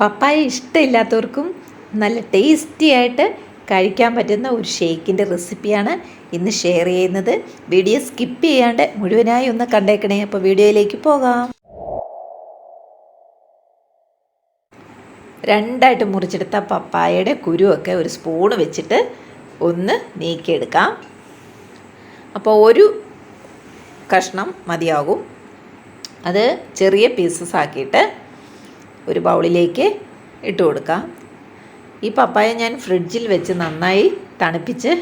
പപ്പായ ഇഷ്ടമില്ലാത്തവർക്കും നല്ല ടേസ്റ്റി ആയിട്ട് കഴിക്കാൻ പറ്റുന്ന ഒരു ഷേക്കിന്റെ റെസിപ്പിയാണ് ഇന്ന് ഷെയർ ചെയ്യുന്നത്. വീഡിയോ സ്കിപ്പ് ചെയ്യാണ്ട് മുഴുവനായി ഒന്ന് കണ്ടേക്കണേ. അപ്പോൾ വീഡിയോയിലേക്ക് പോകാം. രണ്ടായിട്ട് മുറിച്ചെടുത്ത പപ്പായയുടെ കുരുവൊക്കെ ഒരു സ്പൂണ് വെച്ചിട്ട് ഒന്ന് നീക്കിയെടുക്കാം. അപ്പോൾ ഒരു കഷ്ണം മതിയാകും. അത് ചെറിയ പീസസ് ആക്കിയിട്ട് ഒരു ബൗളിലേക്ക് ഇട്ട് കൊടുക്കാം. ഈ പപ്പായ ഞാൻ ഫ്രിഡ്ജിൽ വെച്ച് നന്നായി തണുപ്പിച്ച്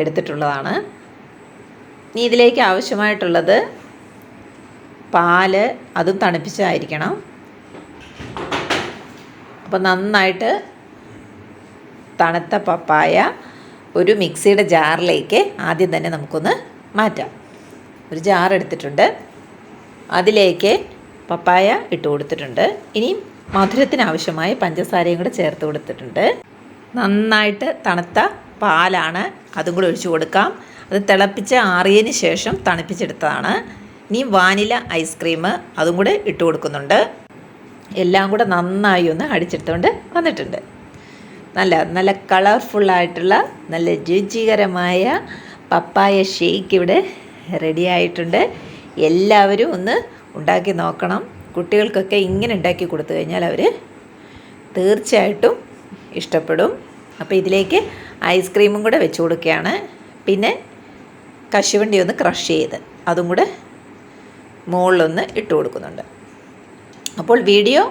എടുത്തിട്ടുള്ളതാണ്. ഇനി ഇതിലേക്ക് ആവശ്യമായിട്ടുള്ളത് പാൽ അതും തണുപ്പിച്ചായിരിക്കണം. അപ്പോൾ നന്നായിട്ട് തണുത്ത പപ്പായ ഒരു മിക്സിയുടെ ജാറിലേക്ക് ആദ്യം തന്നെ നമുക്കൊന്ന് മാറ്റാം. ഒരു ജാർ എടുത്തിട്ടുണ്ട്. അതിലേക്ക് പപ്പായ ഇട്ട് കൊടുത്തിട്ടുണ്ട്. ഇനി മധുരത്തിന് ആവശ്യമായ പഞ്ചസാരയും കൂടെ ചേർത്ത് കൊടുത്തിട്ടുണ്ട്. നന്നായിട്ട് തണുത്ത പാലാണ് അതും കൂടെ ഒഴിച്ചു കൊടുക്കാം. അത് തിളപ്പിച്ച് ആറിയതിന് ശേഷം തണുപ്പിച്ചെടുത്തതാണ്. ഇനി വാനില ഐസ്ക്രീം അതും കൂടെ ഇട്ട് കൊടുക്കുന്നുണ്ട്. എല്ലാം കൂടെ നന്നായി ഒന്ന് അടിച്ചെടുത്തുകൊണ്ട് വന്നിട്ടുണ്ട്. നല്ല നല്ല കളർഫുള്ളായിട്ടുള്ള നല്ല രുചികരമായ പപ്പായ ഷേക്ക് ഇവിടെ റെഡിയായിട്ടുണ്ട് എല്ലാവരും ഒന്ന് ഉണ്ടാക്കി നോക്കണം. കുട്ടികൾക്കൊക്കെ ഇങ്ങനെ ഉണ്ടാക്കി കൊടുത്തു കഴിഞ്ഞാൽ അവർ തീർച്ചയായിട്ടും ഇഷ്ടപ്പെടും. അപ്പോൾ ഇതിലേക്ക് ഐസ്ക്രീമും കൂടെ വെച്ച് കൊടുക്കുകയാണ്. പിന്നെ കശുവണ്ടി ഒന്ന് ക്രഷ് ചെയ്ത് അതും കൂടെ മുകളിലൊന്ന് ഇട്ട് കൊടുക്കുന്നുണ്ട്. അപ്പോൾ വീഡിയോ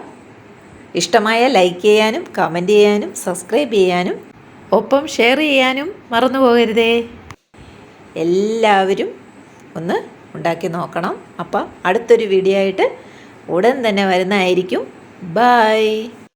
ഇഷ്ടമായ ലൈക്ക് ചെയ്യാനും കമന്റ് ചെയ്യാനും സബ്സ്ക്രൈബ് ചെയ്യാനും ഒപ്പം ഷെയർ ചെയ്യാനും മറന്നു പോകരുതേ. എല്ലാവരും ഒന്ന് ഉണ്ടാക്കി നോക്കണം. അപ്പം അടുത്തൊരു വീഡിയോ ആയിട്ട് ഉടൻ തന്നെ വരുന്നതായിരിക്കും. ബൈ